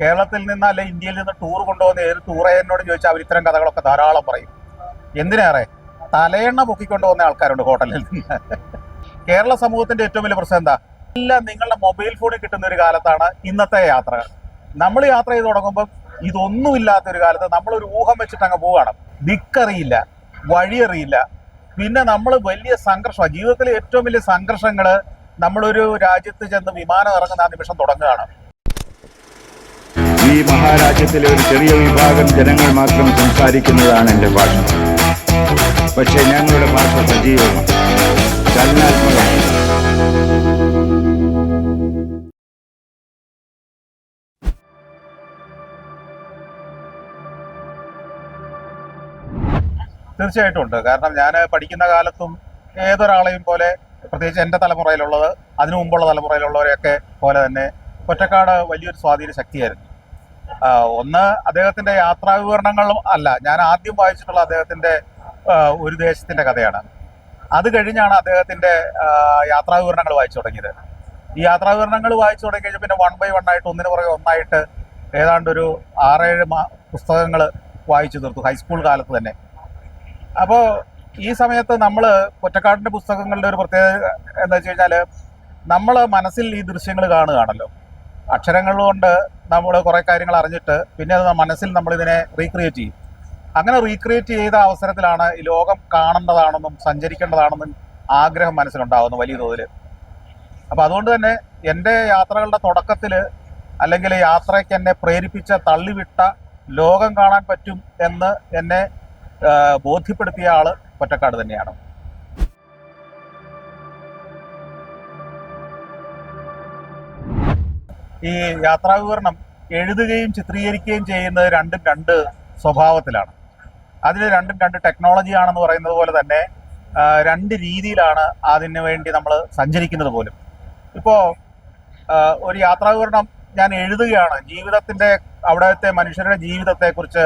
കേരളത്തിൽ നിന്ന് അല്ലെ ഇന്ത്യയിൽ നിന്ന് ടൂർ കൊണ്ടുപോകുന്ന ഏത് ഏജന്റിനോട് ചോദിച്ചാൽ അവർ ഇത്തരം കഥകളൊക്കെ ധാരാളം പറയും. എന്തിനേറെ? തലയെണ്ണ പൊക്കിക്കൊണ്ട് ആൾക്കാരുണ്ട് ഹോട്ടലിൽ നിന്ന്. കേരള സമൂഹത്തിന്റെ ഏറ്റവും വലിയ പ്രശ്നം എന്താ? എല്ലാം നിങ്ങളുടെ മൊബൈൽ ഫോണിൽ കിട്ടുന്ന ഒരു കാലത്താണ് ഇന്നത്തെ യാത്രകൾ. നമ്മൾ യാത്ര ചെയ്ത് തുടങ്ങുമ്പോൾ ഇതൊന്നുമില്ലാത്ത ഒരു കാലത്ത് നമ്മൾ ഒരു ഊഹം വെച്ചിട്ട് അങ്ങ് പോവുകയാണ്. ദിക്കറിയില്ല വഴിയറിയില്ല. പിന്നെ നമ്മൾ വലിയ സംഘർഷം ജീവിതത്തിലെ ഏറ്റവും വലിയ സംഘർഷങ്ങൾ നമ്മളൊരു രാജ്യത്ത് ചെന്ന് വിമാനം ഇറങ്ങുന്ന ആ നിമിഷം തുടങ്ങുകയാണ്. ഈ മഹാരാജ്യത്തിലെ ഒരു ചെറിയ വിഭാഗം ജനങ്ങൾ മാത്രം സംസാരിക്കുന്നതാണ് എന്റെ ഭാഷ. പക്ഷേ ഞങ്ങളുടെ ഭാഷ സജീവമാണ്. ചലനാത്മകമാണ്. തീർച്ചയായിട്ടും ഉണ്ട്. കാരണം ഞാൻ പഠിക്കുന്ന കാലത്തും ഏതൊരാളെയും പോലെ പ്രത്യേകിച്ച് എന്റെ തലമുറയിലുള്ളത് അതിനു മുമ്പുള്ള തലമുറയിലുള്ളവരെയൊക്കെ പോലെ തന്നെ ഒറ്റക്കാട് വലിയൊരു സ്വാധീന ശക്തിയായിരുന്നു. ഒന്ന് അദ്ദേഹത്തിന്റെ യാത്രാ വിവരണങ്ങളും അല്ല ഞാൻ ആദ്യം വായിച്ചിട്ടുള്ള അദ്ദേഹത്തിന്റെ ഒരു ദേശത്തിന്റെ കഥയാണ്. അത് കഴിഞ്ഞാണ് അദ്ദേഹത്തിന്റെ യാത്രാവിവരണങ്ങൾ യാത്രാ വിവരണങ്ങൾ വായിച്ചു തുടങ്ങിയത്. ഈ യാത്രാ വിവരണങ്ങൾ വായിച്ചു തുടങ്ങി പിന്നെ വൺ ബൈ വൺ ആയിട്ട് ഒന്നിനു പുറകെ ഒന്നായിട്ട് ഏതാണ്ട് ഒരു ആറേഴ് പുസ്തകങ്ങൾ വായിച്ചു തീർത്തു ഹൈസ്കൂൾ കാലത്ത് തന്നെ. അപ്പോൾ ഈ സമയത്ത് നമ്മൾ ഒറ്റക്കാടിന്റെ പുസ്തകങ്ങളുടെ ഒരു പ്രത്യേകത എന്താ വെച്ച് കഴിഞ്ഞാൽ നമ്മൾ മനസ്സിൽ ഈ ദൃശ്യങ്ങൾ കാണുകയാണല്ലോ. അക്ഷരങ്ങൾ കൊണ്ട് നമ്മൾ കുറേ കാര്യങ്ങൾ അറിഞ്ഞിട്ട് പിന്നെ അത് മനസ്സിൽ നമ്മൾ ഇതിനെ റീക്രിയേറ്റ് ചെയ്യും. അങ്ങനെ റീക്രിയേറ്റ് ചെയ്ത അവസരത്തിലാണ് ഈ ലോകം കാണേണ്ടതാണെന്നും സഞ്ചരിക്കേണ്ടതാണെന്നും ആഗ്രഹം മനസ്സിലുണ്ടാകുന്നു വലിയ തോതിൽ അപ്പോൾ അതുകൊണ്ട് തന്നെ എന്റെ യാത്രകളുടെ തുടക്കത്തിൽ അല്ലെങ്കിൽ യാത്രയ്ക്ക് എന്നെ പ്രേരിപ്പിച്ച തള്ളിവിട്ട ലോകം കാണാൻ പറ്റും എന്ന് എന്നെ ബോധ്യപ്പെടുത്തിയ ആൾ ഒറ്റക്കാട് തന്നെയാണ്. ഈ യാത്രാവിവരണം എഴുതുകയും ചിത്രീകരിക്കുകയും ചെയ്യുന്നത് രണ്ടും രണ്ട് സ്വഭാവത്തിലാണ്. അതിൽ രണ്ടും രണ്ട് ടെക്നോളജി ആണെന്ന് പറയുന്നത് പോലെ തന്നെ രണ്ട് രീതിയിലാണ് അതിന് വേണ്ടി നമ്മൾ സഞ്ചരിക്കുന്നത് പോലും. ഇപ്പോൾ ഒരു യാത്രാവിവരണം ഞാൻ എഴുതുകയാണ്. ജീവിതത്തിന്റെ അവിടുത്തെ മനുഷ്യരുടെ ജീവിതത്തെക്കുറിച്ച്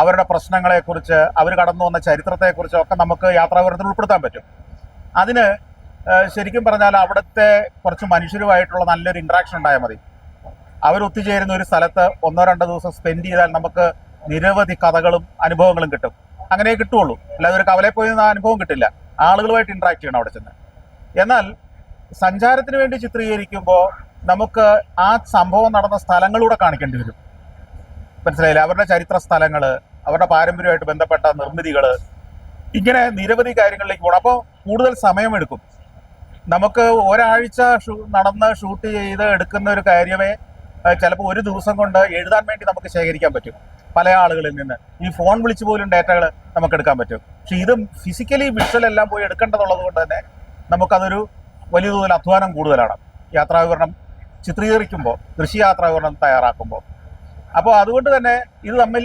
അവരുടെ പ്രശ്നങ്ങളെക്കുറിച്ച് അവർ കടന്നു വന്ന ചരിത്രത്തെക്കുറിച്ച് ഒക്കെ നമുക്ക് യാത്രാവിവരണത്തിൽ ഉൾപ്പെടുത്താൻ പറ്റും. അതിന് ശരിക്കും പറഞ്ഞാൽ അവിടുത്തെ കുറച്ച് മനുഷ്യരുമായിട്ടുള്ള നല്ലൊരു ഇൻട്രാക്ഷൻ ഉണ്ടായാൽ മതി. അവർ ഒത്തുചേരുന്ന ഒരു സ്ഥലത്ത് ഒന്നോ രണ്ടോ ദിവസം സ്പെൻഡ് ചെയ്താൽ നമുക്ക് നിരവധി കഥകളും അനുഭവങ്ങളും കിട്ടും. അങ്ങനെ കിട്ടുള്ളൂ. അല്ലാതെ ഒരു കവലയിൽ പോയി ആ അനുഭവം കിട്ടില്ല. ആളുകളുമായിട്ട് ഇൻട്രാക്ട് ചെയ്യണം അവിടെ ചെന്ന്. എന്നാൽ സഞ്ചാരത്തിന് വേണ്ടി ചിത്രീകരിക്കുമ്പോൾ നമുക്ക് ആ സംഭവം നടന്ന സ്ഥലങ്ങളൂടെ കാണിക്കേണ്ടി വരും. മനസ്സിലായില്ലേ? അവരുടെ ചരിത്ര സ്ഥലങ്ങൾ അവരുടെ പാരമ്പര്യമായിട്ട് ബന്ധപ്പെട്ട നിർമ്മിതികൾ ഇങ്ങനെ നിരവധി കാര്യങ്ങളിലേക്ക് പോകണം അപ്പോൾ കൂടുതൽ സമയമെടുക്കും. നമുക്ക് ഒരാഴ്ച നടന്ന് ഷൂട്ട് ചെയ്ത് എടുക്കുന്ന ഒരു കാര്യമേ ചിലപ്പോൾ ഒരു ദിവസം കൊണ്ട് എഴുതാൻ വേണ്ടി നമുക്ക് ശേഖരിക്കാൻ പറ്റും. പല ആളുകളിൽ നിന്ന്. ഈ ഫോൺ വിളിച്ച് പോലും ഡേറ്റകൾ നമുക്ക് എടുക്കാൻ പറ്റും. പക്ഷെ ഇത് ഫിസിക്കലി വിഷ്വൽ എല്ലാം പോയി എടുക്കേണ്ടതുള്ളത് കൊണ്ട് തന്നെ നമുക്കതൊരു വലിയ തോതിൽ അധ്വാനം കൂടുതലാണ്. യാത്രാവിവരണം ചിത്രീകരിക്കുമ്പോൾ ദൃശ്യയാത്രാവിവരണം തയ്യാറാക്കുമ്പോൾ അപ്പോൾ അതുകൊണ്ട് തന്നെ ഇത് തമ്മിൽ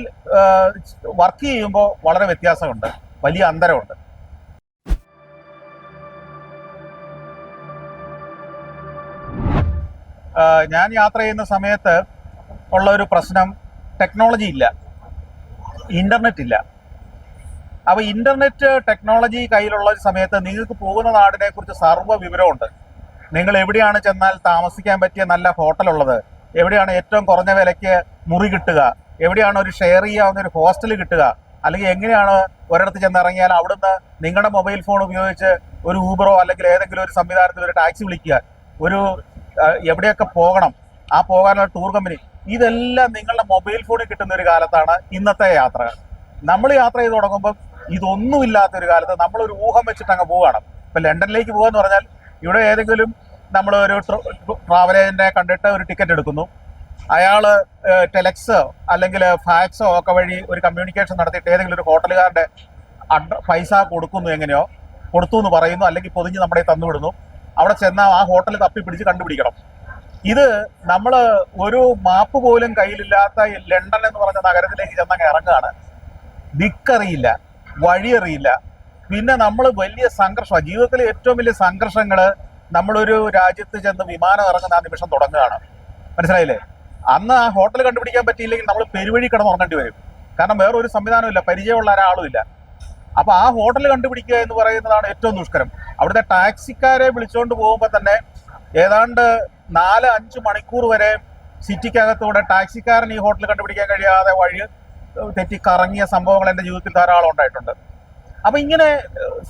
വർക്ക് ചെയ്യുമ്പോൾ വളരെ വ്യത്യാസമുണ്ട്. വലിയ അന്തരമുണ്ട്. ഞാൻ യാത്ര ചെയ്യുന്ന സമയത്ത് ഉള്ള ഒരു പ്രശ്നം ടെക്നോളജി ഇല്ല. ഇന്റർനെറ്റ് ഇല്ല. അപ്പൊ ഇന്റർനെറ്റ് ടെക്നോളജി കയ്യിലുള്ള ഒരു സമയത്ത് നിങ്ങൾക്ക് പോകുന്ന നാടിനെ കുറിച്ച് സർവ വിവരമുണ്ട് നിങ്ങൾ എവിടെയാണ് ചെന്നാൽ താമസിക്കാൻ പറ്റിയ നല്ല ഹോട്ടൽ ഉള്ളത് എവിടെയാണ് ഏറ്റവും കുറഞ്ഞ വിലയ്ക്ക് മുറി കിട്ടുക എവിടെയാണ് ഒരു ഷെയർ ചെയ്യാവുന്ന ഒരു ഹോസ്റ്റൽ കിട്ടുക അല്ലെങ്കിൽ എങ്ങനെയാണ് ഒരിടത്ത് ചെന്നിറങ്ങിയാൽ അവിടുന്ന് നിങ്ങളുടെ മൊബൈൽ ഫോൺ ഉപയോഗിച്ച് ഒരു ഊബറോ അല്ലെങ്കിൽ ഏതെങ്കിലും ഒരു സംവിധാനത്തിൽ ഒരു ടാക്സി വിളിക്കുക. ഒരു എവിടെയൊക്കെ പോകണം ആ പോകാനുള്ള ടൂർ കമ്പനി ഇതെല്ലാം നിങ്ങളുടെ മൊബൈൽ ഫോണിൽ കിട്ടുന്ന ഒരു കാലത്താണ് ഇന്നത്തെ യാത്രകൾ. നമ്മൾ യാത്ര ചെയ്ത് തുടങ്ങുമ്പോൾ ഇതൊന്നുമില്ലാത്ത ഒരു കാലത്ത് നമ്മളൊരു ഊഹം വെച്ചിട്ട് അങ്ങ് പോവുകയാണ്. ഇപ്പൊ ലണ്ടനിലേക്ക് പോകാന്ന് പറഞ്ഞാൽ ഇവിടെ ഏതെങ്കിലും നമ്മൾ ഒരു ട്രാവൽ ഏജന്റിനെ കണ്ടിട്ട് ഒരു ടിക്കറ്റ് എടുക്കുന്നു. അയാൾ ടെലക്സോ അല്ലെങ്കിൽ ഫാക്സോ ഒക്കെ വഴി ഒരു കമ്മ്യൂണിക്കേഷൻ നടത്തിയിട്ട് ഏതെങ്കിലും ഒരു ഹോട്ടലുകാരുടെ പൈസ കൊടുക്കുന്നു എങ്ങനെയോ കൊടുത്തു എന്ന് പറയുന്നു. അല്ലെങ്കിൽ പൊതിഞ്ഞ് നമ്മുടെ തന്നു തന്നുവിടുന്നു അവിടെ ചെന്നാൽ ആ ഹോട്ടൽ തപ്പി പിടിച്ച് കണ്ടുപിടിക്കണം. ഇത് നമ്മൾ ഒരു മാപ്പ് പോലും കയ്യിലില്ലാത്ത ലണ്ടൻ എന്ന് പറഞ്ഞ നഗരത്തിലേക്ക് ചെന്നങ്ങ് ഇറങ്ങുകയാണ്. ദിക്കറിയില്ല വഴിയറിയില്ല. പിന്നെ നമ്മൾ വലിയ സംഘർഷം ജീവിതത്തിലെ ഏറ്റവും വലിയ സംഘർഷങ്ങൾ നമ്മളൊരു രാജ്യത്ത് ചെന്ന് വിമാനം ഇറങ്ങുന്ന ആ നിമിഷം തുടങ്ങുകയാണ്. മനസ്സിലായില്ലേ? അന്ന് ആ ഹോട്ടൽ കണ്ടുപിടിക്കാൻ പറ്റിയില്ലെങ്കിൽ നമ്മൾ പെരുവഴി കിടന്ന് ഉറങ്ങേണ്ടി വരും. കാരണം വേറൊരു സംവിധാനമില്ല പരിചയമുള്ള ഒരാളും ഇല്ല. അപ്പൊ ആ ഹോട്ടൽ കണ്ടുപിടിക്കുക എന്ന് പറയുന്നതാണ് ഏറ്റവും ദുഷ്കരം. അവിടുത്തെ ടാക്സിക്കാരെ വിളിച്ചുകൊണ്ട് പോകുമ്പോൾ തന്നെ ഏതാണ്ട് നാല് അഞ്ച് മണിക്കൂർ വരെ സിറ്റിക്കകത്തൂടെ ടാക്സിക്കാരൻ ഈ ഹോട്ടൽ കണ്ടുപിടിക്കാൻ കഴിയാതെ വഴി തെറ്റി കറങ്ങിയ സംഭവങ്ങൾ എന്റെ ജീവിതത്തിൽ ധാരാളം ഉണ്ടായിട്ടുണ്ട്. അപ്പം ഇങ്ങനെ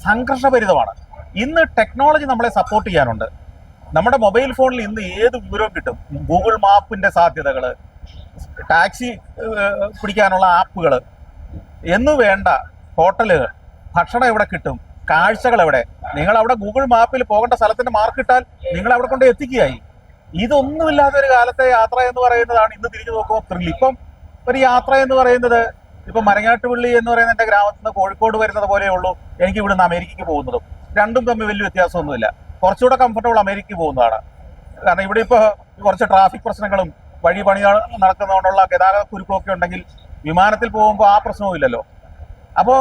സംഘർഷഭരിതമാണ്. ഇന്ന് ടെക്നോളജി നമ്മളെ സപ്പോർട്ട് ചെയ്യാനുണ്ട്. നമ്മുടെ മൊബൈൽ ഫോണിൽ ഇന്ന് ഏത് വിവരവും കിട്ടും. ഗൂഗിൾ മാപ്പിന്റെ സാധ്യതകൾ ടാക്സി പിടിക്കാനുള്ള ആപ്പുകൾ എന്നു വേണ്ട ഹോട്ടലുകൾ ഭക്ഷണം എവിടെ കിട്ടും? കാഴ്ചകൾ എവിടെ നിങ്ങൾ അവിടെ ഗൂഗിൾ മാപ്പിൽ പോകേണ്ട സ്ഥലത്തിന്റെ മാർക്ക് ഇട്ടാൽ നിങ്ങൾ അവിടെ കൊണ്ട് എത്തിക്കുകയായി. ഇതൊന്നുമില്ലാത്ത ഒരു കാലത്തെ യാത്ര എന്ന് പറയുന്നതാണ് ഇന്ന് തിരിഞ്ഞു നോക്കുമ്പോൾ ത്രില്ല് ഇപ്പം ഒരു യാത്ര എന്ന് പറയുന്നത് ഇപ്പൊ മരങ്ങാട്ടുപള്ളി എന്ന് പറയുന്ന എന്റെ ഗ്രാമത്തിൽ നിന്ന് കോഴിക്കോട് വരുന്നത് പോലെയേ ഉള്ളൂ. എനിക്ക് ഇവിടുന്ന് അമേരിക്കയ്ക്ക് പോകുന്നതും. രണ്ടും തമ്മിൽ വലിയ വ്യത്യാസമൊന്നുമില്ല. കുറച്ചുകൂടെ കംഫർട്ടബിൾ അമേരിക്കയ്ക്ക് പോകുന്നതാണ്. കാരണം ഇവിടെ ഇപ്പൊ കുറച്ച് ട്രാഫിക് പ്രശ്നങ്ങളും വഴി പണികൾ നടക്കുന്നതുകൊണ്ടുള്ള ഗതാഗത കുരുക്കൊക്കെ ഉണ്ടെങ്കിൽ വിമാനത്തിൽ പോകുമ്പോൾ ആ പ്രശ്നവും ഇല്ലല്ലോ. അപ്പോൾ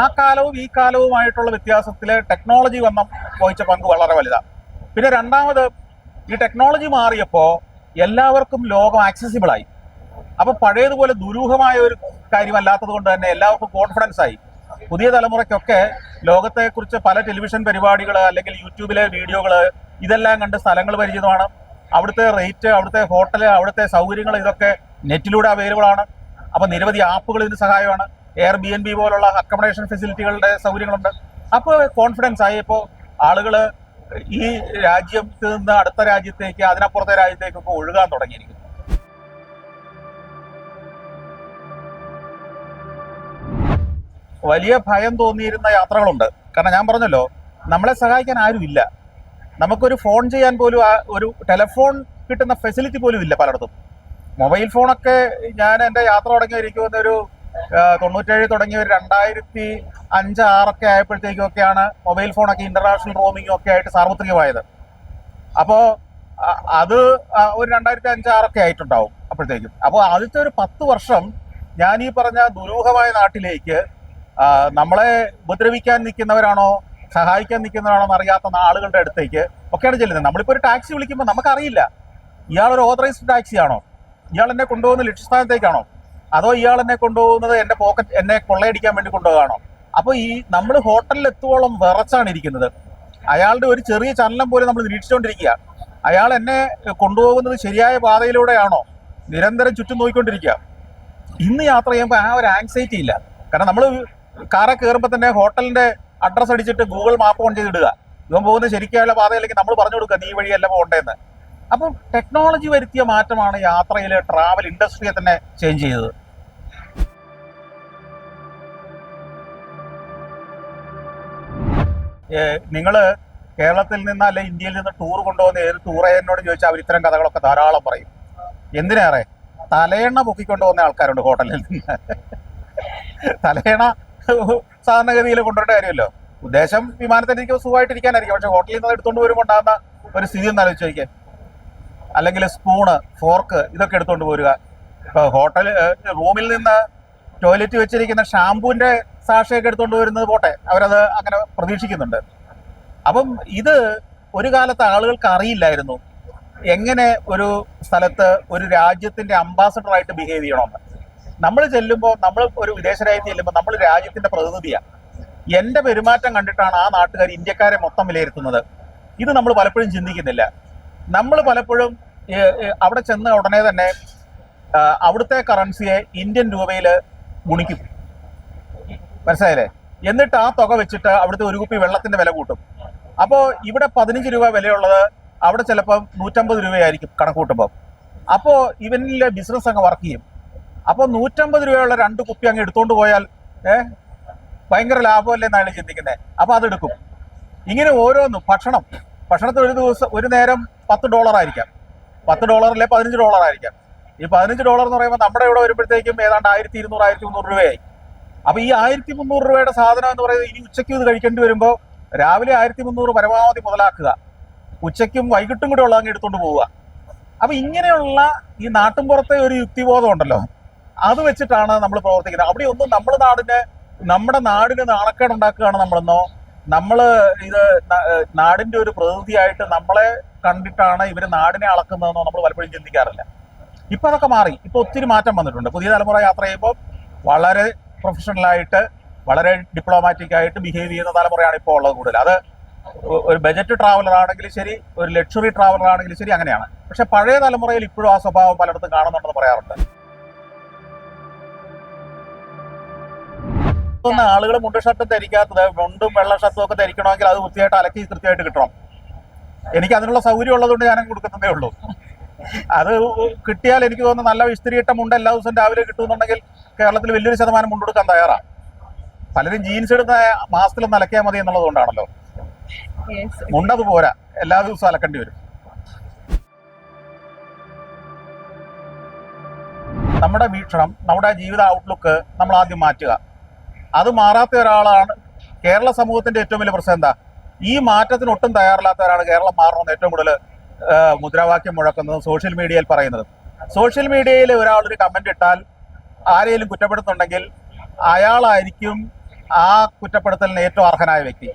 ആ കാലവും ഈ കാലവുമായിട്ടുള്ള വ്യത്യാസത്തിൽ ടെക്നോളജി വന്ന വഹിച്ച പങ്ക് വളരെ വലുതാണ് പിന്നെ രണ്ടാമത് ഈ ടെക്നോളജി മാറിയപ്പോൾ എല്ലാവർക്കും ലോകം ആക്സസിബിൾ ആയി. അപ്പൊ പഴയതുപോലെ ദുരൂഹമായ ഒരു കാര്യമല്ലാത്തത് കൊണ്ട് തന്നെ എല്ലാവർക്കും കോൺഫിഡൻസ് ആയി. പുതിയ തലമുറയ്ക്കൊക്കെ ലോകത്തെക്കുറിച്ച് പല ടെലിവിഷൻ പരിപാടികൾ അല്ലെങ്കിൽ യൂട്യൂബിലെ വീഡിയോകൾ ഇതെല്ലാം കണ്ട് സ്ഥലങ്ങൾ പരിചിതമാണ്. അവിടുത്തെ റേറ്റ് അവിടുത്തെ ഹോട്ടൽ അവിടുത്തെ സൗകര്യങ്ങൾ ഇതൊക്കെ നെറ്റിലൂടെ അവൈലബിൾ ആണ്. അപ്പൊ നിരവധി ആപ്പുകൾ ഇതിന് സഹായമാണ്. എയർ ബി എൻ ബി പോലുള്ള അക്കോമഡേഷൻ ഫെസിലിറ്റികളുടെ സൗകര്യങ്ങളുണ്ട് അപ്പോൾ കോൺഫിഡൻസ് ആയപ്പോൾ ആളുകൾ ഈ രാജ്യത്ത് നിന്ന് അടുത്ത രാജ്യത്തേക്ക് അതിനപ്പുറത്തെ രാജ്യത്തേക്കൊക്കെ ഒഴുകാൻ തുടങ്ങിയിരിക്കുന്നു. വലിയ ഭയം തോന്നിയിരുന്ന യാത്രകളുണ്ട്. കാരണം ഞാൻ പറഞ്ഞല്ലോ നമ്മളെ സഹായിക്കാൻ ആരുമില്ല നമുക്കൊരു ഫോൺ ചെയ്യാൻ പോലും ആ ഒരു ടെലിഫോൺ കിട്ടുന്ന ഫെസിലിറ്റി പോലും ഇല്ല പലയിടത്തും. മൊബൈൽ ഫോണൊക്കെ ഞാൻ എന്റെ യാത്ര തുടങ്ങിയിരിക്കുന്ന ഒരു തൊണ്ണൂറ്റേഴ് തുടങ്ങിയ ഒരു രണ്ടായിരത്തി അഞ്ച് ആറൊക്കെ ആയപ്പോഴത്തേക്കൊക്കെയാണ് മൊബൈൽ ഫോണൊക്കെ ഇന്റർനാഷണൽ റോമിംഗ് ഒക്കെ ആയിട്ട് സാർവത്രികമായത്. അപ്പോ അത് ഒരു രണ്ടായിരത്തി അഞ്ച് ആറൊക്കെ ആയിട്ടുണ്ടാവും അപ്പോഴത്തേക്കും. അപ്പോൾ ആദ്യത്തെ ഒരു പത്ത് വർഷം ഞാൻ ഈ പറഞ്ഞ ദുരൂഹമായ നാട്ടിലേക്ക് നമ്മളെ ഉപദ്രവിക്കാൻ നിൽക്കുന്നവരാണോ സഹായിക്കാൻ നിൽക്കുന്നവരാണോ എന്നറിയാത്ത ആളുകളുടെ അടുത്തേക്ക് ഒക്കെയാണ് ചെല്ലുന്നത്. നമ്മളിപ്പോൾ ഒരു ടാക്സി വിളിക്കുമ്പോൾ നമുക്കറിയില്ല. ഇയാൾ ഒരു ഓതറൈസ്ഡ് ടാക്സിയാണോ? ഇയാൾ എന്നെ കൊണ്ടുപോകുന്ന ലക്ഷ്യസ്ഥാനത്തേക്കാണോ? അതോ ഇയാൾ എന്നെ കൊണ്ടുപോകുന്നത് എന്റെ പോക്കറ്റ് എന്നെ കൊള്ളയടിക്കാൻ വേണ്ടി കൊണ്ടുപോകാണോ അപ്പൊ ഈ നമ്മൾ ഹോട്ടലിൽ എത്തുവോളം വിറച്ചാണ് ഇരിക്കുന്നത്. അയാളുടെ ഒരു ചെറിയ ചലനം പോലും നമ്മൾ നിരീക്ഷിച്ചുകൊണ്ടിരിക്കുക. അയാൾ എന്നെ കൊണ്ടുപോകുന്നത് ശരിയായ പാതയിലൂടെയാണോ? നിരന്തരം ചുറ്റും നോക്കിക്കൊണ്ടിരിക്കുക. ഇന്ന് യാത്ര ചെയ്യുമ്പോൾ ആ ഒരു ആങ്സൈറ്റി ഇല്ല. കാരണം നമ്മൾ കാറെ കയറുമ്പോൾ തന്നെ ഹോട്ടലിന്റെ അഡ്രസ്സ് അടിച്ചിട്ട് ഗൂഗിൾ മാപ്പ് ഓൺ ചെയ്തിടുക. ഇവൻ പോകുന്ന ശരിക്കായുള്ള പാതയിലേക്ക് നമ്മൾ പറഞ്ഞു കൊടുക്കുക നീ വഴിയല്ല പോകണ്ടേന്ന് അപ്പം ടെക്നോളജി വരുത്തിയ മാറ്റമാണ് യാത്രയിലെ ട്രാവൽ ഇൻഡസ്ട്രിയെ തന്നെ ചേഞ്ച് ചെയ്തത്. നിങ്ങൾ കേരളത്തിൽ നിന്ന് അല്ലെ ഇന്ത്യയിൽ നിന്ന് ടൂർ കൊണ്ടുപോകുന്ന ഏത് ടൂർ ഏജന്റിനോട് ചോദിച്ചാൽ അവർ ഇത്തരം കഥകളൊക്കെ ധാരാളം പറയും. എന്തിനേറെ? തലയെണ്ണ പൊക്കിക്കൊണ്ടുപോകുന്ന ആൾക്കാരുണ്ട് ഹോട്ടലിൽ നിന്ന്. തലയണ സാധാരണഗതിയിൽ കൊണ്ടുവരേണ്ട കാര്യമല്ലോ. ഉദ്ദേശം വിമാനത്തിൽ ഇരിക്കുമ്പോൾ സുഖമായിട്ടിരിക്കാനായിരിക്കും. പക്ഷെ ഹോട്ടലിൽ നിന്ന് എടുത്തുകൊണ്ട് വരുമ്പോൾ ഉണ്ടാകുന്ന ഒരു സ്ഥിതി ഒന്ന് ആലോചിച്ച് നോക്കിയേ. അല്ലെങ്കിൽ സ്പൂണ് ഫോർക്ക് ഇതൊക്കെ എടുത്തുകൊണ്ട് പോരുക. ഇപ്പൊ ഹോട്ടൽ റൂമിൽ നിന്ന് ടോയ്ലറ്റ് വെച്ചിരിക്കുന്ന ഷാമ്പൂവിന്റെ സാക്ഷയൊക്കെ എടുത്തുകൊണ്ട് വരുന്നത് പോട്ടെ. അവരത് അങ്ങനെ പ്രതീക്ഷിക്കുന്നുണ്ട്. അപ്പം ഇത് ഒരു കാലത്ത് ആളുകൾക്ക് അറിയില്ലായിരുന്നു. എങ്ങനെ ഒരു സ്ഥലത്ത് ഒരു രാജ്യത്തിന്റെ അംബാസഡർ ആയിട്ട് ബിഹേവ് ചെയ്യണമെന്ന്. നമ്മൾ ചെല്ലുമ്പോൾ നമ്മൾ ഒരു വിദേശ രാജ്യത്ത് ചെല്ലുമ്പോൾ നമ്മൾ രാജ്യത്തിന്റെ പ്രതിനിധിയാണ് എന്റെ പെരുമാറ്റം കണ്ടിട്ടാണ് ആ നാട്ടുകാർ ഇന്ത്യക്കാരെ മൊത്തം വിലയിരുത്തുന്നത്. ഇത് നമ്മൾ പലപ്പോഴും ചിന്തിക്കുന്നില്ല. നമ്മൾ പലപ്പോഴും അവിടെ ചെന്ന ഉടനെ തന്നെ അവിടുത്തെ കറൻസിയെ ഇന്ത്യൻ രൂപയിൽ ഗുണിക്കും. മനസ്സിലായില്ലേ? എന്നിട്ട് ആ തുക വെച്ചിട്ട് അവിടുത്തെ ഒരു കുപ്പി വെള്ളത്തിന്റെ വില കൂട്ടും. അപ്പോൾ ഇവിടെ പതിനഞ്ച് രൂപ വിലയുള്ളത് അവിടെ ചിലപ്പം നൂറ്റമ്പത് രൂപയായിരിക്കും കണക്ക് കൂട്ടുമ്പോൾ അപ്പോൾ ഇവനിലെ ബിസിനസ് അങ്ങ് വർക്ക് ചെയ്യും. അപ്പോൾ നൂറ്റമ്പത് രൂപയുള്ള രണ്ട് കുപ്പി അങ്ങ് എടുത്തുകൊണ്ട് പോയാൽ ഏഹ് ഭയങ്കര ലാഭമല്ലേ എന്നാണ് ചിന്തിക്കുന്നത് അപ്പോൾ അതെടുക്കും ഇങ്ങനെ ഓരോന്നും ഭക്ഷണം. ഭക്ഷണത്തിന് ഒരു ദിവസം ഒരു നേരം പത്ത് ഡോളർ ആയിരിക്കാം. പത്ത് ഡോളറിലെ പതിനഞ്ച് ഡോളർ ആയിരിക്കാം. ഈ പതിനഞ്ച് ഡോളർ എന്ന് പറയുമ്പോൾ നമ്മുടെ ഇവിടെ വരുമ്പോഴത്തേക്കും ഏതാണ്ട് ആയിരത്തി ഇരുന്നൂറ് ആയിരത്തി മുന്നൂറ് രൂപയായി. അപ്പൊ ഈ ആയിരത്തി മുന്നൂറ് രൂപയുടെ സാധനം എന്ന് പറയുന്നത് ഇനി ഉച്ചയ്ക്ക് ഇത് കഴിക്കേണ്ടി വരുമ്പോൾ രാവിലെ ആയിരത്തി മുന്നൂറ് പരമാവധി മുതലാക്കുക. ഉച്ചയ്ക്കും വൈകിട്ടും കൂടെ ഉള്ള അങ്ങ് എടുത്തുകൊണ്ട് പോവുക. അപ്പൊ ഇങ്ങനെയുള്ള ഈ നാട്ടിൻപുറത്തെ ഒരു യുക്തിബോധം ഉണ്ടല്ലോ. അത് വെച്ചിട്ടാണ് നമ്മൾ പ്രവർത്തിക്കുന്നത്. അവിടെ ഒന്നും നമ്മുടെ നാടിന് നമ്മുടെ നാടിന് നാണക്കേട് ഉണ്ടാക്കുകയാണ് നമ്മളെന്നോ നമ്മൾ ഇത് നാടിന്റെ ഒരു പ്രതിനിധിയായിട്ട് നമ്മളെ കണ്ടിട്ടാണ് ഇവർ നാടിനെ അളക്കുന്നതെന്നോ നമ്മൾ പലപ്പോഴും ചിന്തിക്കാറില്ല. ഇപ്പൊ അതൊക്കെ മാറി. ഇപ്പോൾ ഒത്തിരി മാറ്റം വന്നിട്ടുണ്ട്. പുതിയ തലമുറ യാത്ര ചെയ്യുമ്പോൾ വളരെ പ്രൊഫഷണലായിട്ട് വളരെ ഡിപ്ലോമാറ്റിക് ആയിട്ട് ബിഹേവ് ചെയ്യുന്ന തലമുറയാണ് ഇപ്പോൾ ഉള്ളത് കൂടുതൽ. അത് ഒരു ബജറ്റ് ട്രാവലർ ആണെങ്കിലും ശരി ഒരു ലക്ഷറി ട്രാവലർ ആണെങ്കിലും ശരി അങ്ങനെയാണ്. പക്ഷെ പഴയ തലമുറയിൽ ഇപ്പോഴും ആ സ്വഭാവം പലയിടത്തും കാണുന്നുണ്ടെന്ന് പറയാറുണ്ട്. ആളുകൾ മുണ്ട് ഷർട്ടും ധരിക്കാത്തത് മുണ്ടും വെള്ള ഷർട്ടും ഒക്കെ ധരിക്കണമെങ്കിൽ അത് വൃത്തിയായിട്ട് അലക്കി കൃത്യമായിട്ട് കിട്ടണം. എനിക്ക് അതിനുള്ള സൗകര്യം ഉള്ളതുകൊണ്ട് ഞാൻ കൊടുക്കുന്നതേ ഉള്ളൂ. അത് കിട്ടിയാൽ എനിക്ക് തോന്നുന്നു നല്ല വിസ്തരിയിട്ട മുണ്ട് എല്ലാ ദിവസവും രാവിലെ കിട്ടുന്നുണ്ടെങ്കിൽ കേരളത്തിൽ വലിയൊരു ശതമാനം മുണ്ടെടുക്കാൻ തയ്യാറാണ് പലരും ജീൻസ് എടുത്ത മാസത്തിൽ അലക്കിയാൽ മതി എന്നുള്ളതുകൊണ്ടാണല്ലോ. മുണ്ടത് പോരാ. എല്ലാ ദിവസവും അലക്കേണ്ടി വരും. നമ്മുടെ വീക്ഷണം നമ്മുടെ ജീവിത ഔട്ട്ലുക്ക് നമ്മൾ ആദ്യം മാറ്റുക. അത് മാറാത്ത ഒരാളാണ് കേരള സമൂഹത്തിന്റെ ഏറ്റവും വലിയ പ്രശ്നം എന്താ? ഈ മാറ്റത്തിന് ഒട്ടും തയ്യാറില്ലാത്തവരാണ് കേരളം മാറണമെന്ന് ഏറ്റവും കൂടുതൽ മുദ്രാവാക്യം മുഴക്കുന്നതും സോഷ്യൽ മീഡിയയിൽ പറയുന്നത്. സോഷ്യൽ മീഡിയയിൽ ഒരാൾ ഒരു കമന്റ് ഇട്ടാൽ ആരെയും കുറ്റപ്പെടുത്തുന്നുണ്ടെങ്കിൽ അയാളായിരിക്കും ആ കുറ്റപ്പെടുത്തലിന് ഏറ്റവും അർഹനായ വ്യക്തി.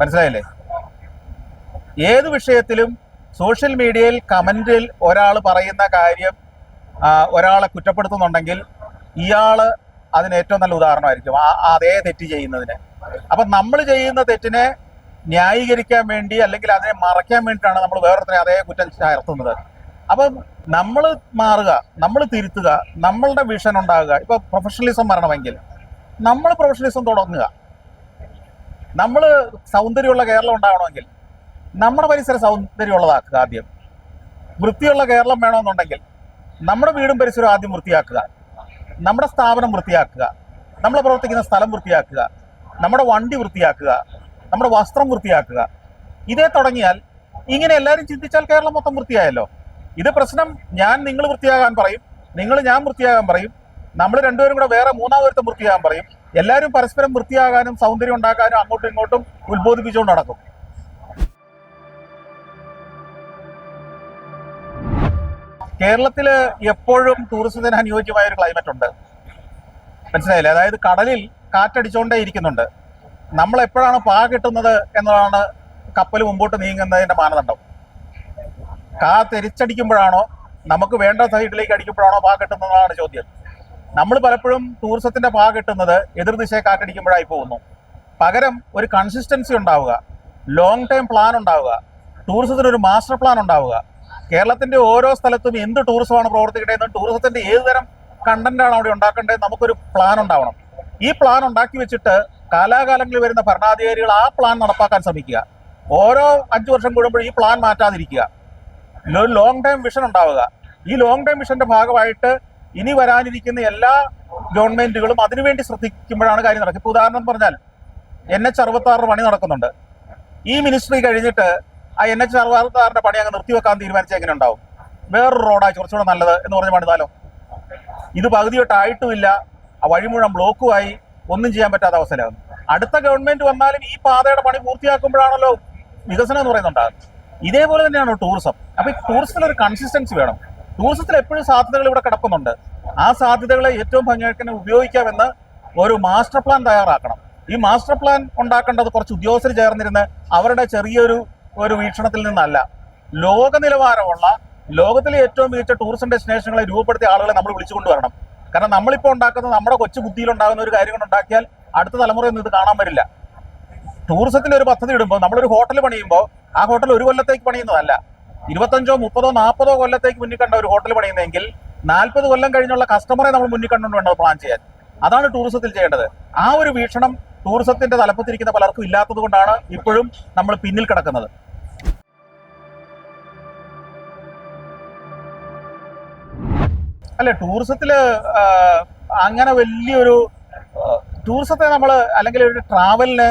മനസ്സിലായില്ലേ? ഏത് വിഷയത്തിലും സോഷ്യൽ മീഡിയയിൽ കമന്റിൽ ഒരാൾ പറയുന്ന കാര്യം ഒരാളെ കുറ്റപ്പെടുത്തുന്നുണ്ടെങ്കിൽ ഇയാൾ അതിന് ഏറ്റവും നല്ല ഉദാഹരണമായിരിക്കും. അതേ തെറ്റ് ചെയ്യുന്നതിന്. അപ്പൊ നമ്മൾ ചെയ്യുന്ന തെറ്റിനെ ന്യായീകരിക്കാൻ വേണ്ടി അല്ലെങ്കിൽ അതിനെ മറയ്ക്കാൻ വേണ്ടിയിട്ടാണ് നമ്മൾ വേറൊരുത്തരെ അതേ കുറ്റം ചേർത്തുന്നത്. അപ്പം നമ്മൾ മാറുക നമ്മൾ തിരുത്തുക നമ്മളുടെ വിഷൻ ഉണ്ടാകുക. ഇപ്പൊ പ്രൊഫഷണലിസം വരണമെങ്കിൽ നമ്മൾ പ്രൊഫഷണലിസം തുടങ്ങുക. നമ്മൾ സൗന്ദര്യമുള്ള കേരളം ഉണ്ടാകണമെങ്കിൽ നമ്മുടെ പരിസരം സൗന്ദര്യമുള്ളതാക്കുക ആദ്യം. വൃത്തിയുള്ള കേരളം വേണമെന്നുണ്ടെങ്കിൽ നമ്മുടെ വീടും പരിസരവും ആദ്യം വൃത്തിയാക്കുക. നമ്മുടെ സ്ഥാപനം വൃത്തിയാക്കുക. നമ്മൾ പ്രവർത്തിക്കുന്ന സ്ഥലം വൃത്തിയാക്കുക. നമ്മുടെ വണ്ടി വൃത്തിയാക്കുക. നമ്മുടെ വസ്ത്രം വൃത്തിയാക്കുക. ഇതേ തുടങ്ങിയാൽ ഇങ്ങനെ എല്ലാവരും ചിന്തിച്ചാൽ കേരളം മൊത്തം വൃത്തിയായല്ലോ. ഇത് പ്രശ്നം ഞാൻ നിങ്ങൾ വൃത്തിയാകാൻ പറയും നിങ്ങൾ ഞാൻ വൃത്തിയാകാൻ പറയും നമ്മൾ രണ്ടുപേരും കൂടെ വേറെ മൂന്നാമത്തെ വൃത്തിയാകാൻ പറയും. എല്ലാവരും പരസ്പരം വൃത്തിയാകാനും സൗന്ദര്യം ഉണ്ടാക്കാനും അങ്ങോട്ടും ഇങ്ങോട്ടും ഉത്ബോധിപ്പിച്ചുകൊണ്ട് നടക്കും. കേരളത്തിൽ എപ്പോഴും ടൂറിസത്തിന് അനുയോജ്യമായ ഒരു ക്ലൈമറ്റ് ഉണ്ട്. മനസ്സിലായില്ലേ? അതായത് കടലിൽ കാറ്റടിച്ചുകൊണ്ടേ ഇരിക്കുന്നുണ്ട്. നമ്മൾ എപ്പോഴാണ് പാ കിട്ടുന്നത് എന്നതാണ് കപ്പൽ മുമ്പോട്ട് നീങ്ങുന്നതിന്റെ മാനദണ്ഡം. കാ തിരിച്ചടിക്കുമ്പോഴാണോ നമുക്ക് വേണ്ട സൈഡിലേക്ക് അടിക്കുമ്പോഴാണോ പാ കിട്ടുന്നതാണ് ചോദ്യം. നമ്മൾ പലപ്പോഴും ടൂറിസത്തിന്റെ പാ കിട്ടുന്നത് എതിർദിശയെ കാറ്റടിക്കുമ്പോഴായി പോകുന്നു. പകരം ഒരു കൺസിസ്റ്റൻസി ഉണ്ടാവുക ലോങ് ടൈം പ്ലാൻ ഉണ്ടാവുക ടൂറിസത്തിന് ഒരു മാസ്റ്റർ പ്ലാൻ ഉണ്ടാവുക. കേരളത്തിന്റെ ഓരോ സ്ഥലത്തും എന്ത് ടൂറിസമാണ് പ്രവർത്തിക്കേണ്ടതെന്ന് ടൂറിസത്തിന്റെ ഏത് തരം കണ്ടന്റാണ് അവിടെ ഉണ്ടാക്കേണ്ടത് നമുക്കൊരു പ്ലാൻ ഉണ്ടാവണം. ഈ പ്ലാൻ ഉണ്ടാക്കി വെച്ചിട്ട് കാലാകാലങ്ങളിൽ വരുന്ന ഭരണാധികാരികൾ ആ പ്ലാൻ നടപ്പാക്കാൻ ശ്രമിക്കുക. ഓരോ അഞ്ചു വർഷം കൂടുമ്പോഴും ഈ പ്ലാൻ മാറ്റാതിരിക്കുക. ഒരു ലോങ് ടൈം വിഷൻ ഉണ്ടാവുക. ഈ ലോങ് ടൈം വിഷന്റെ ഭാഗമായിട്ട് ഇനി വരാനിരിക്കുന്ന എല്ലാ ഗവൺമെന്റുകളും അതിനുവേണ്ടി ശ്രദ്ധിക്കുമ്പോഴാണ് കാര്യം നടക്കുക. ഇപ്പൊ ഉദാഹരണം പറഞ്ഞാൽ എൻ എച്ച് അറുപത്തി ആറിന് പണി നടക്കുന്നുണ്ട്. ഈ മിനിസ്ട്രി കഴിഞ്ഞിട്ട് ആ എൻ എച്ച് അറുപത്തി ആറിന്റെ പണി അങ്ങ് നിർത്തിവെക്കാൻ തീരുമാനിച്ചാൽ എങ്ങനെ ഉണ്ടാവും? വേറൊരു റോഡായി കുറച്ചുകൂടെ നല്ലത് എന്ന് പറഞ്ഞ് പണിതാലോ? ഇത് പകുതിയൊട്ടായിട്ടുമില്ല ആ വഴി മുഴുവൻ ബ്ലോക്കുമായി ഒന്നും ചെയ്യാൻ പറ്റാത്ത അവസ്ഥയിലാകുന്നു. അടുത്ത ഗവൺമെന്റ് വന്നാലും ഈ പാതയുടെ പണി പൂർത്തിയാക്കുമ്പോഴാണല്ലോ വികസനം എന്ന് പറയുന്നുണ്ടാകുന്നത്. ഇതേപോലെ തന്നെയാണ് ടൂറിസം അപ്പൊ ഈ ടൂറിസത്തിൽ ഒരു കൺസിസ്റ്റൻസി വേണം. ടൂറിസത്തിൽ എപ്പോഴും സാധ്യതകൾ ഇവിടെ കിടക്കുന്നുണ്ട്. ആ സാധ്യതകളെ ഏറ്റവും ഭംഗിയായിട്ട് ഉപയോഗിക്കാമെന്ന് ഒരു മാസ്റ്റർ പ്ലാൻ തയ്യാറാക്കണം. ഈ മാസ്റ്റർ പ്ലാൻ ഉണ്ടാക്കേണ്ടത് കുറച്ച് ഉദ്യോഗസ്ഥർ ചേർന്നിരുന്ന് അവരുടെ ചെറിയൊരു ഒരു വീക്ഷണത്തിൽ നിന്നല്ല. ലോക നിലവാരമുള്ള ലോകത്തിലെ ഏറ്റവും മികച്ച ടൂറിസം ഡെസ്റ്റിനേഷനുകളെ രൂപപ്പെടുത്തിയ ആളുകളെ നമ്മൾ വിളിച്ചുകൊണ്ടുവരണം കാരണം നമ്മളിപ്പോൾ ഉണ്ടാക്കുന്ന നമ്മുടെ കൊച്ചു ബുദ്ധിയിൽ ഉണ്ടാകുന്ന ഒരു കാര്യം കൊണ്ട് ഉണ്ടാക്കിയാൽ അടുത്ത തലമുറയൊന്നും ഇത് കാണാൻ വരില്ല. ടൂറിസത്തിന്റെ ഒരു പദ്ധതി ഇടുമ്പോൾ നമ്മളൊരു ഹോട്ടൽ പണിയുമ്പോൾ ആ ഹോട്ടൽ ഒരു കൊല്ലത്തേക്ക് പണിയുന്നതല്ല. ഇരുപത്തഞ്ചോ മുപ്പതോ നാൽപ്പതോ കൊല്ലത്തേക്ക് മുന്നിൽ കണ്ട ഒരു ഹോട്ടൽ പണിയുന്നെങ്കിൽ നാൽപ്പത് കൊല്ലം കഴിഞ്ഞുള്ള കസ്റ്റമറെ നമ്മൾ മുന്നിൽ കണ്ടുകൊണ്ട് വേണ്ടത് പ്ലാൻ ചെയ്യാൻ. അതാണ് ടൂറിസത്തിൽ ചെയ്യേണ്ടത്. ആ ഒരു വീക്ഷണം ടൂറിസത്തിന്റെ തലപ്പത്തിരിക്കുന്ന പലർക്കും ഇല്ലാത്തത് കൊണ്ടാണ് ഇപ്പോഴും നമ്മൾ പിന്നിൽ കിടക്കുന്നത്. അല്ലെ ടൂറിസത്തിൽ അങ്ങനെ വലിയൊരു ടൂറിസത്തെ നമ്മൾ അല്ലെങ്കിൽ ഒരു ട്രാവലിനെ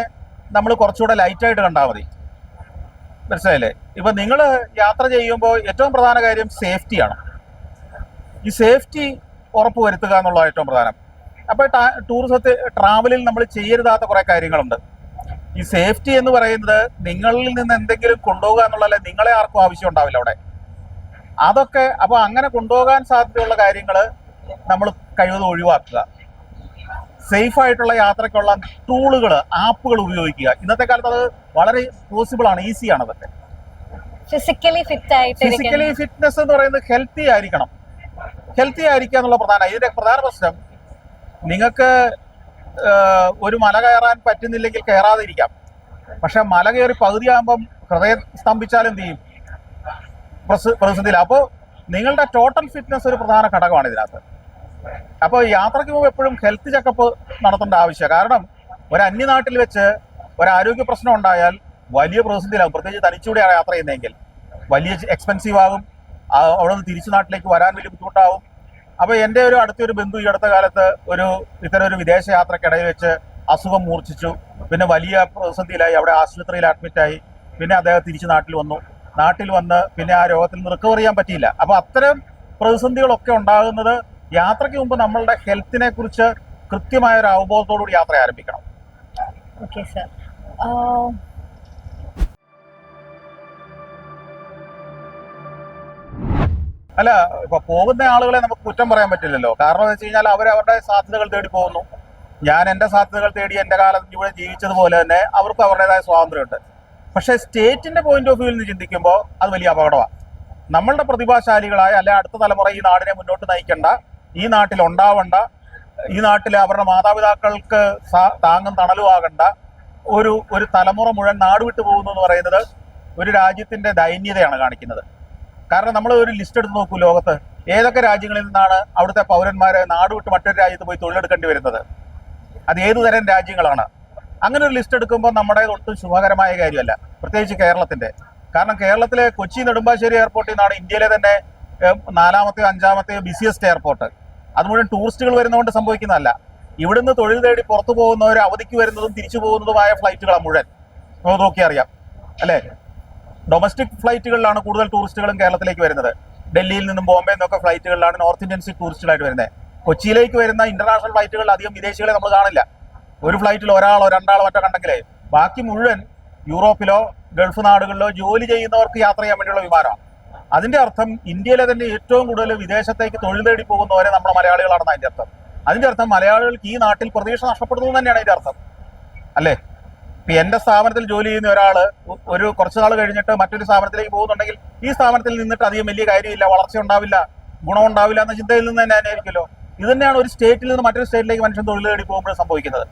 നമ്മൾ കുറച്ചുകൂടെ ലൈറ്റായിട്ട് കണ്ടാൽ മതി. മനസ്സിലായില്ലേ? ഇപ്പൊ നിങ്ങൾ യാത്ര ചെയ്യുമ്പോൾ ഏറ്റവും പ്രധാന കാര്യം സേഫ്റ്റിയാണ് ഈ സേഫ്റ്റി ഉറപ്പുവരുത്തുക എന്നുള്ളത് ഏറ്റവും പ്രധാനം. അപ്പോൾ ടൂറിസത്തെ ട്രാവലിൽ നമ്മൾ ചെയ്യരുതാത്ത കുറേ കാര്യങ്ങളുണ്ട്. ഈ സേഫ്റ്റി എന്ന് പറയുന്നത് നിങ്ങളിൽ നിന്ന് എന്തെങ്കിലും കൊണ്ടുപോകുക എന്നുള്ളതല്ല നിങ്ങളെ ആർക്കും ആവശ്യം ഉണ്ടാവില്ല അവിടെ. അതൊക്കെ അപ്പൊ അങ്ങനെ കൊണ്ടുപോകാൻ സാധ്യതയുള്ള കാര്യങ്ങൾ നമ്മൾ കഴിവതും ഒഴിവാക്കുക. സേഫ് ആയിട്ടുള്ള യാത്രയ്ക്കുള്ള ടൂളുകൾ ആപ്പുകൾ ഉപയോഗിക്കുക. ഇന്നത്തെ കാലത്ത് അത് വളരെ പോസിബിൾ ആണ് ഈസിയാണ് അതൊക്കെ. ഫിസിക്കലി ഫിറ്റ് ആയിട്ട് ഫിസിക്കലി ഫിറ്റ്നസ് എന്ന് പറയുന്നത് ഹെൽത്തി ആയിരിക്കണം. ഹെൽത്തി ആയിരിക്കുക എന്നുള്ള പ്രധാന ഇതിന്റെ പ്രധാന പ്രശ്നം നിങ്ങൾക്ക് ഒരു മല കയറാൻ പറ്റുന്നില്ലെങ്കിൽ കയറാതിരിക്കാം. പക്ഷെ മല കയറി പകുതിയാകുമ്പം ഹൃദയം സ്തംഭിച്ചാൽ എന്ത് ചെയ്യും? പ്രതിസന്ധിയില്ല അപ്പോൾ നിങ്ങളുടെ ടോട്ടൽ ഫിറ്റ്നസ് ഒരു പ്രധാന ഘടകമാണ് ഇതിനകത്ത്. അപ്പോൾ യാത്രയ്ക്ക് മുമ്പ് എപ്പോഴും ഹെൽത്ത് ചെക്കപ്പ് നടത്തേണ്ട ആവശ്യമാണ്. കാരണം ഒരു അന്യനാട്ടിൽ വെച്ച് ഒരു ആരോഗ്യ പ്രശ്നം ഉണ്ടായാൽ വലിയ പ്രതിസന്ധിയിലാകും. പ്രത്യേകിച്ച് തനിച്ചുകൂടെയാണ് യാത്ര ചെയ്യുന്നതെങ്കിൽ. വലിയ എക്സ്പെൻസീവ് ആകും. അവിടെ നിന്ന് തിരിച്ചു നാട്ടിലേക്ക് വരാൻ വലിയ ബുദ്ധിമുട്ടാവും അപ്പോൾ എന്റെ ഒരു അടുത്തൊരു ബന്ധു ഈ അടുത്ത കാലത്ത് ഒരു ഇത്തരം ഒരു വിദേശ യാത്രക്കിടയിൽ വെച്ച് അസുഖം മൂർച്ഛിച്ചു. പിന്നെ വലിയ പ്രതിസന്ധിയിലായി. അവിടെ ആശുപത്രിയിൽ അഡ്മിറ്റായി പിന്നെ അദ്ദേഹം തിരിച്ചു നാട്ടിൽ വന്നു. നാട്ടിൽ വന്ന് പിന്നെ ആ രോഗത്തിൽ നിന്ന് റിക്കവർ ചെയ്യാൻ പറ്റിയില്ല. അപ്പോൾ അത്തരം പ്രതിസന്ധികളൊക്കെ ഉണ്ടാകുന്നത് യാത്രയ്ക്ക് മുമ്പ് നമ്മളുടെ ഹെൽത്തിനെ കുറിച്ച് കൃത്യമായ ഒരു അവബോധത്തോടുകൂടി യാത്ര ആരംഭിക്കണം. ഓക്കെ സർ അല്ല ഇപ്പൊ പോകുന്ന ആളുകളെ നമുക്ക് കുറ്റം പറയാൻ പറ്റില്ലല്ലോ. കാരണം എന്ന് വെച്ച് കഴിഞ്ഞാൽ അവർ അവരുടെ സാധ്യതകൾ തേടി പോകുന്നു. ഞാൻ എന്റെ സാധ്യതകൾ തേടി എന്റെ കാലത്ത് ഇവിടെ ജീവിച്ചതുപോലെ തന്നെ അവർക്ക് അവരുടേതായ സ്വാതന്ത്ര്യമുണ്ട്. പക്ഷേ സ്റ്റേറ്റിന്റെ പോയിന്റ് ഓഫ് വ്യൂവിൽ നിന്ന് ചിന്തിക്കുമ്പോൾ അത് വലിയ അപകടമാണ് നമ്മളുടെ പ്രതിഭാശാലികളായ അല്ലെ അടുത്ത തലമുറ ഈ നാടിനെ മുന്നോട്ട് നയിക്കേണ്ട ഈ നാട്ടിൽ ഉണ്ടാവണ്ട ഈ നാട്ടിലെ അവരുടെ മാതാപിതാക്കൾക്ക് താങ്ങും തണലുമാകണ്ട ഒരു ഒരു തലമുറ മുഴുവൻ നാട് വിട്ടു പോകുന്നു എന്ന് പറയുന്നത് ഒരു രാജ്യത്തിന്റെ ദൈന്യതയാണ് കാണിക്കുന്നത്. കാരണം നമ്മൾ ഒരു ലിസ്റ്റ് എടുത്ത് നോക്കൂ ലോകത്ത്. ഏതൊക്കെ രാജ്യങ്ങളിൽ നിന്നാണ് അവിടുത്തെ പൗരന്മാരെ നാട് വിട്ട് മറ്റൊരു രാജ്യത്ത് പോയി തൊഴിലെടുക്കേണ്ടി വരുന്നത്? അത് ഏതു തരം രാജ്യങ്ങളാണ്? അങ്ങനെ ഒരു ലിസ്റ്റ് എടുക്കുമ്പോൾ നമ്മുടെ ഒട്ടും ശുഭകരമായ കാര്യമല്ല. പ്രത്യേകിച്ച് കേരളത്തിന്റെ. കാരണം കേരളത്തിലെ കൊച്ചി നെടുമ്പാശ്ശേരി എയർപോർട്ടിൽ നിന്നാണ് ഇന്ത്യയിലെ തന്നെ നാലാമത്തെയോ അഞ്ചാമത്തെയോ ബിസിയസ്റ്റ് എയർപോർട്ട് അത് മുഴുവൻ ടൂറിസ്റ്റുകൾ വരുന്നതുകൊണ്ട് സംഭവിക്കുന്നതല്ല. ഇവിടുന്ന് തൊഴിൽ തേടി പുറത്തു പോകുന്നവർ അവധിക്ക് വരുന്നതും തിരിച്ചു പോകുന്നതുമായ ഫ്ലൈറ്റുകളാണ് മുഴുവൻ. നോക്കി അറിയാം. അല്ലേ? ഡൊമസ്റ്റിക് ഫ്ലൈറ്റുകളിലാണ് കൂടുതൽ ടൂറിസ്റ്റുകളും കേരളത്തിലേക്ക് വരുന്നത്. ഡൽഹിയിൽ നിന്നും ബോംബെ നിന്നൊക്കെ ഫ്ലൈറ്റുകളിലാണ് നോർത്ത് ഇന്ത്യൻസ് ടൂറിസ്റ്റുകളായിട്ട് വരുന്നത്. കൊച്ചിയിലേക്ക് വരുന്ന ഇന്റർനാഷണൽ ഫ്ലൈറ്റുകളിൽ അധികം വിദേശികളെ നമ്മൾ കാണില്ല. ഒരു ഫ്ലൈറ്റിൽ ഒരാളോ രണ്ടാളോ മറ്റോ കണ്ടെങ്കിലേ ബാക്കി മുഴുവൻ യൂറോപ്പിലോ ഗൾഫ് നാടുകളിലോ ജോലി ചെയ്യുന്നവർക്ക് യാത്ര ചെയ്യാൻ വേണ്ടിയുള്ള വിമാനമാണ്. അതിന്റെ അർത്ഥം ഇന്ത്യയിലെ തന്നെ ഏറ്റവും കൂടുതൽ വിദേശത്തേക്ക് തൊഴിൽ തേടി പോകുന്നവരെ നമ്മുടെ മലയാളികളാണെന്ന് അതിന്റെ അർത്ഥം. അതിന്റെ അർത്ഥം മലയാളികൾക്ക് ഈ നാട്ടിൽ പ്രതീക്ഷ നഷ്ടപ്പെടുന്നു തന്നെയാണ് അതിന്റെ അർത്ഥം. അല്ലേ? ഇപ്പൊ എന്റെ സ്ഥാപനത്തിൽ ജോലി ചെയ്യുന്ന ഒരാൾ ഒരു കുറച്ച് നാൾ കഴിഞ്ഞിട്ട് മറ്റൊരു സ്ഥാപനത്തിലേക്ക് പോകുന്നുണ്ടെങ്കിൽ ഈ സ്ഥാപനത്തിൽ നിന്നിട്ട് അധികം വലിയ കാര്യമില്ല വളർച്ച ഉണ്ടാവില്ല ഗുണം ഉണ്ടാവില്ല എന്ന ചിന്തയിൽ നിന്ന് തന്നെ ആയിരിക്കുമല്ലോ. ഇത് തന്നെയാണ് ഒരു സ്റ്റേറ്റിൽ നിന്ന് മറ്റൊരു സ്റ്റേറ്റിലേക്ക് മനുഷ്യൻ തൊഴിൽ തേടി പോകുമ്പോൾ സംഭവിക്കുന്നത്.